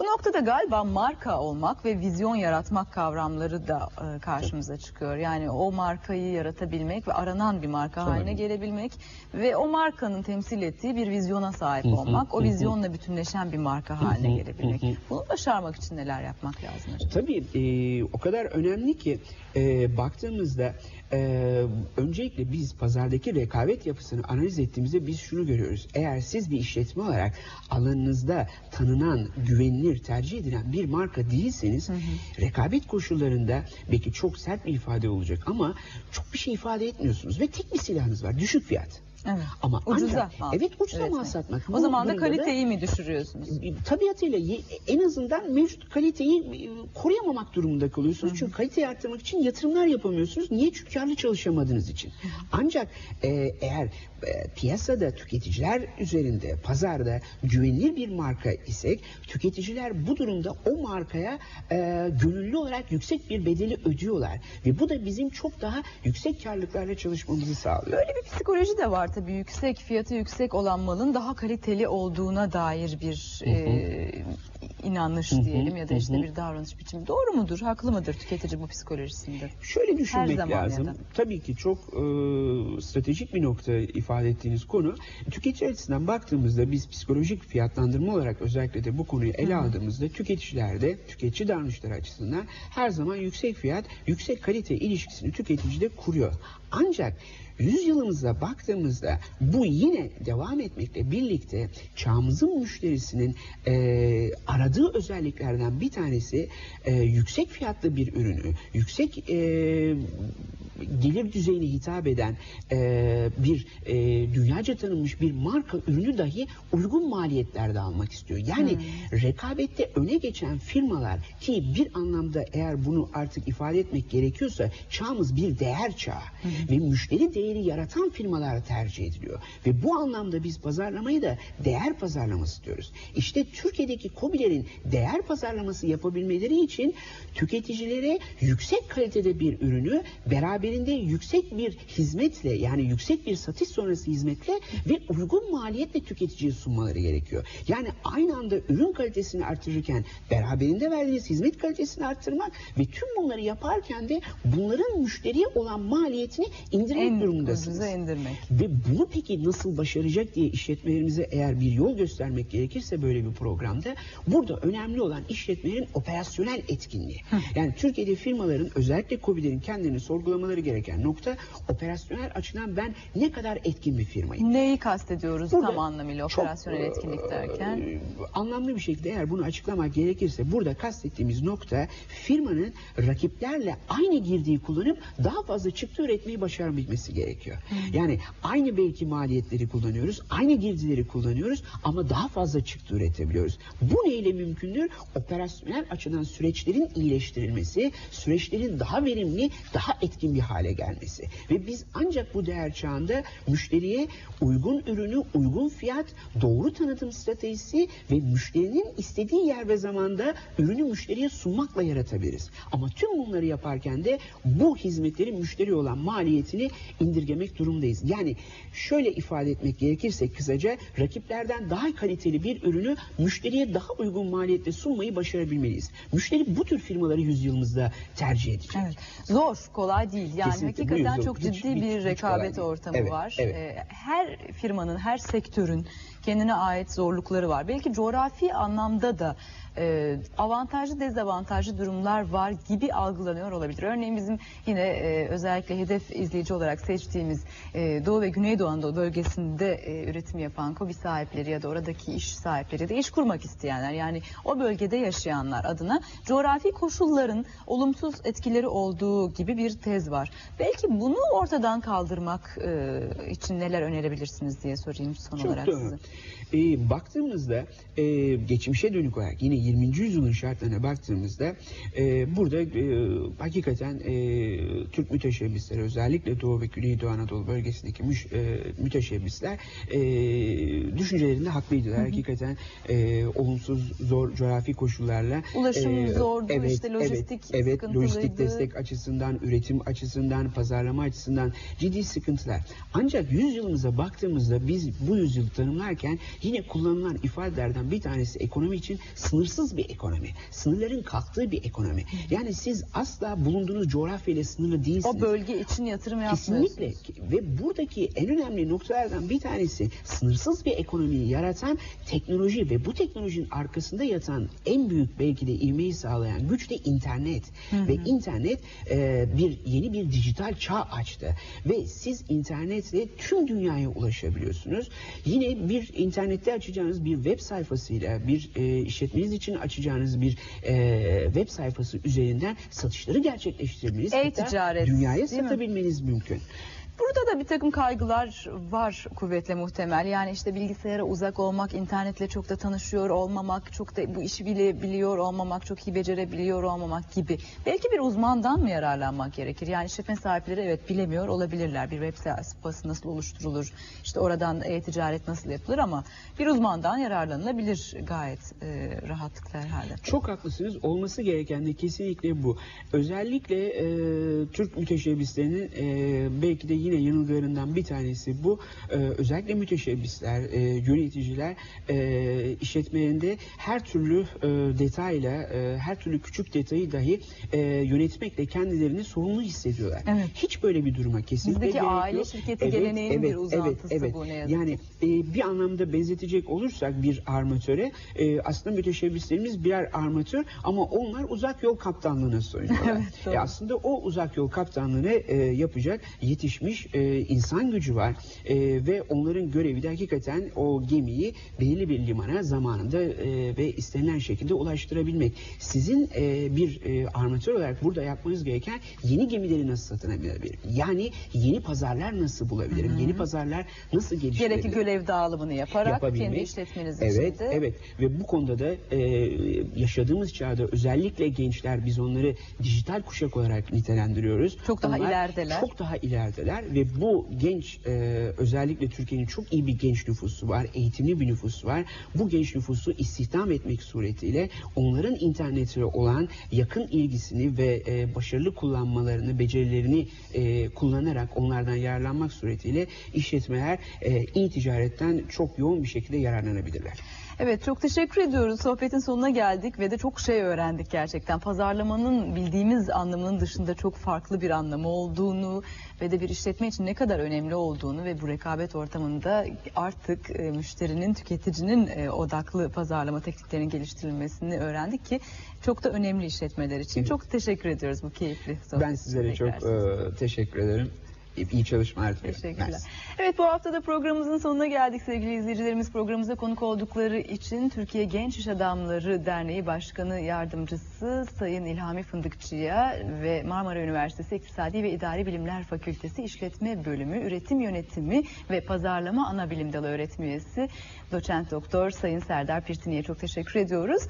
Bu noktada galiba marka olmak ve vizyon yaratmak kavramları da e, karşımıza çıkıyor. Yani o markayı yaratabilmek ve aranan bir marka Tabii. haline gelebilmek ve o markanın temsil ettiği bir vizyona sahip olmak, o vizyonla bütünleşen bir marka haline gelebilmek. Bunu başarmak için neler yapmak lazım acaba? Tabii e, o kadar önemli ki e, baktığımızda e, öncelikle biz pazardaki rekabet yapısını analiz ettiğimizde biz şunu görüyoruz. Eğer siz bir işletme olarak alanınızda tanınan, güvenilir, tercih edilen bir marka değilseniz rekabet koşullarında belki çok sert bir ifade olacak ama çok bir şey ifade etmiyorsunuz ve tek bir silahınız var düşük fiyat. Evet. Ama Ucuza ancak, mal evet ucuza mal üretmek. satmak. O Bu zaman da kaliteyi mi düşürüyorsunuz? tabiatıyla en azından mevcut kaliteyi e, koruyamamak durumunda kalıyorsunuz. Çünkü kaliteyi arttırmak için yatırımlar yapamıyorsunuz. Niye? Çünkü karlı çalışamadığınız için. Ancak e, eğer e, piyasada tüketiciler üzerinde, pazarda güvenilir bir marka isek, tüketiciler bu durumda o markaya e, gönüllü olarak yüksek bir bedeli ödüyorlar. Ve bu da bizim çok daha yüksek karlılıklarla çalışmamızı sağlıyor. Böyle bir psikoloji de var tabii. Yüksek fiyatı yüksek olan malın daha kaliteli olduğuna dair bir e, inanış diyelim ya da işte bir davranış biçimi. Doğru mudur? Haklı mıdır tüketici bu psikolojisinde? Şöyle düşünmek ya lazım. da. Tabii ki çok e, stratejik bir nokta ifade ettiğiniz konu. Tüketici açısından baktığımızda biz psikolojik fiyatlandırma olarak özellikle de bu konuyu ele aldığımızda tüketicilerde, tüketici davranışları açısından her zaman yüksek fiyat, yüksek kalite ilişkisini tüketicide kuruyor. Ancak yüzyılımıza baktığımızda bu yine devam etmekle birlikte çağımızın müşterisinin e, aradığı özelliklerden bir tanesi e, yüksek fiyatlı bir ürünü, yüksek e, gelir düzeyine hitap eden e, bir e, dünyaca tanınmış bir marka ürünü dahi uygun maliyetlerde almak istiyor. Yani rekabette öne geçen firmalar ki bir anlamda eğer bunu artık ifade etmek gerekiyorsa çağımız bir değer çağı ve müşteri değeri yaratan firmalar tercih ediliyor. Ve bu anlamda biz pazarlamayı da değer pazarlaması diyoruz. İşte Türkiye'deki KOBİ'lerin değer pazarlaması yapabilmeleri için tüketicilere yüksek kalitede bir ürünü beraberinde yüksek bir hizmetle yani yüksek bir satış sonrası hizmetle ve uygun maliyetle tüketiciye sunmaları gerekiyor. Yani aynı anda ürün kalitesini artırırken beraberinde verdiğiniz hizmet kalitesini arttırmak ve tüm bunları yaparken de bunların müşteriye olan maliyetini indirmek En durumundasınız. indirmek. Ve bunu peki nasıl başaracak diye işletmelerimize eğer bir yol göstermek gerekirse böyle bir programda burada önemli olan işletmelerin operasyonel etkinliği. Yani Türkiye'de firmaların özellikle COBİ'lerin kendilerini sorgulamaları gereken nokta operasyonel açıdan ben ne kadar etkin bir firmayım. Neyi kastediyoruz Burada tam anlamıyla çok, operasyonel etkinlik derken? e, anlamlı bir şekilde eğer bunu açıklamak gerekirse burada kastettiğimiz nokta firmanın rakiplerle aynı girdiği kullanıp daha fazla çıktı üretmeyi başarabilmesi gerekiyor. Yani aynı belki maliyetleri kullanıyoruz, aynı girdileri kullanıyoruz ama daha fazla çıktı üretebiliyoruz. Bu neyle mümkündür? Operasyonel açıdan süreçlerin iyileştirilmesi, süreçlerin daha verimli, daha etkin bir hale gelmesi. Ve biz ancak bu değer çağında müşteriye uygun ürünü, uygun fiyat, doğru tanıtım stratejisi ve müşterinin istediği yer ve zamanda ürünü müşteriye sunmakla yaratabiliriz. Ama tüm bunları yaparken de bu hizmetlerin müşteri olan maliyetini indirgemek durumdayız. Yani şöyle ifade etmek gerekirse kısaca rakiplerden daha kaliteli bir ürünü müşteriye daha uygun maliyetle sunmayı başarabilmeliyiz. Müşteri bu tür firmaları yüzyılımızda tercih edecek. Evet. Zor, kolay değil. Yani Kesinlikle, hakikaten çok ciddi bir rekabet değil. ortamı Evet, var. evet. Ee, Her firmanın, her sektörün kendine ait zorlukları var. Belki coğrafi anlamda da e, avantajlı dezavantajlı durumlar var gibi algılanıyor olabilir. Örneğin bizim yine e, özellikle hedef izleyici olarak seçtiğimiz e, Doğu ve Güneydoğu Anadolu bölgesinde e, üretim yapan KOBİ sahipleri ya da oradaki iş sahipleri de iş kurmak isteyenler yani o bölgede yaşayanlar adına coğrafi koşulların olumsuz etkileri olduğu gibi bir tez var. Belki bunu ortadan kaldırmak e, için neler önerebilirsiniz diye sorayım son Çok olarak doğru. size. Ee, baktığımızda e, geçmişe dönük olarak yine 20. yüzyılın şartlarına baktığımızda e, burada e, hakikaten e, Türk müteşebbisleri özellikle Doğu ve Güneydoğu Anadolu bölgesindeki müş, e, müteşebbisler e, düşüncelerinde haklıydılar. Hakikaten e, olumsuz zor coğrafi koşullarla Ulaşım zordu, evet, işte lojistik evet, evet, lojistik destek açısından, üretim açısından, pazarlama açısından ciddi sıkıntılar. Ancak yüzyılımıza baktığımızda biz bu yüzyılı tanımlarken yine kullanılan ifadelerden bir tanesi ekonomi için sınırsız bir ekonomi. Sınırların kalktığı bir ekonomi. Yani siz asla bulunduğunuz coğrafyayla sınırlı değilsiniz. O bölge için yatırım yapmıyorsunuz. Kesinlikle ve buradaki en önemli noktalardan bir tanesi sınırsız bir ekonomiyi yaratan teknoloji ve bu teknolojinin arkasında yatan en büyük belki de ivmeyi sağlayan güç de internet ve internet e, bir yeni bir dijital çağ açtı ve siz internetle tüm dünyaya ulaşabiliyorsunuz. Yine bir internette açacağınız bir web sayfasıyla bir e, işletmeniz için açacağınız bir e, web sayfası üzerinden satışları gerçekleştirebiliriz. Hatta E-ticaret, dünyaya değil mi? satabilmeniz mümkün. Burada da bir takım kaygılar var kuvvetle muhtemel. Yani işte bilgisayara uzak olmak, internetle çok da tanışıyor olmamak, çok da bu işi bile biliyor olmamak, çok iyi becerebiliyor olmamak gibi. Belki bir uzmandan mı yararlanmak gerekir? Yani işletme sahipleri evet bilemiyor olabilirler. Bir web sayfası nasıl oluşturulur, işte oradan e-ticaret nasıl yapılır ama bir uzmandan yararlanılabilir gayet e, rahatlıkla herhalde. Çok haklısınız. Olması gereken de kesinlikle bu. Özellikle e, Türk müteşebbislerinin e, belki de yine yanılgılarından bir tanesi bu. E, özellikle müteşebbisler, e, yöneticiler e, işletmelerinde her türlü e, detayla, e, her türlü küçük detayı dahi e, yönetmekle kendilerini sorumlu hissediyorlar. Evet. Hiç böyle bir duruma kesinlikle Bizdeki gerek aile yok. şirketi geleneğinin bir uzantısı bu ne yazık Yani e, bir anlamda benzetecek olursak bir armatöre e, aslında müteşebbislerimiz birer armatör ama onlar uzak yol kaptanlığına soyunuyorlar. Evet, doğru. E, aslında o uzak yol kaptanlığını e, yapacak yetişmiş e, insan gücü var E, ve onların görevi de hakikaten o gemiyi belirli bir limana zamanında e, ve istenilen şekilde ulaştırabilmek. Sizin e, bir e, armatör olarak burada yapmanız gereken yeni gemileri nasıl satın alabilirim? Yani yeni pazarlar nasıl bulabilirim? Yeni pazarlar nasıl geliştirebilirim? Gerekli görev dağılımını yaparak yapabilmek. kendi işletmeniz evet, içinde. Evet, ve bu konuda da e, yaşadığımız çağda özellikle gençler biz onları dijital kuşak olarak nitelendiriyoruz. Çok daha Onlar ilerideler. Çok daha ilerideler ve bu genç e, özellikle Türkiye'nin çok iyi bir genç nüfusu var, eğitimli bir nüfusu var. Bu genç nüfusu istihdam etmek suretiyle onların internetle olan yakın ilgisini ve e, başarılı kullanmalarını, becerilerini e, kullanarak onlardan yararlanmak suretiyle işletmeler e, e-ticaretten çok yoğun bir şekilde yararlanabilirler. Evet çok teşekkür ediyoruz. Sohbetin sonuna geldik ve de çok şey öğrendik gerçekten. Pazarlamanın bildiğimiz anlamının dışında çok farklı bir anlamı olduğunu ve de bir işletme için ne kadar önemli olduğunu ve bu rekabet ortamında artık e, müşterinin, tüketicinin e, odaklı pazarlama tekniklerinin geliştirilmesini öğrendik ki çok da önemli işletmeler için. Çok teşekkür ediyoruz bu keyifli sohbet Ben sizlere çok e, teşekkür ederim. İyi çalışmalar diliyorum. Teşekkürler. Mersi. Evet bu hafta da programımızın sonuna geldik sevgili izleyicilerimiz. Programımıza konuk oldukları için Türkiye Genç İş Adamları Derneği Başkanı Yardımcısı Sayın İlhami Fındıkçı'ya ve Marmara Üniversitesi İktisadi ve İdari Bilimler Fakültesi İşletme Bölümü Üretim Yönetimi ve Pazarlama Ana Bilim Dalı Öğretim Üyesi Doçent Doktor Sayın Serdar Pirtini'ye çok teşekkür ediyoruz.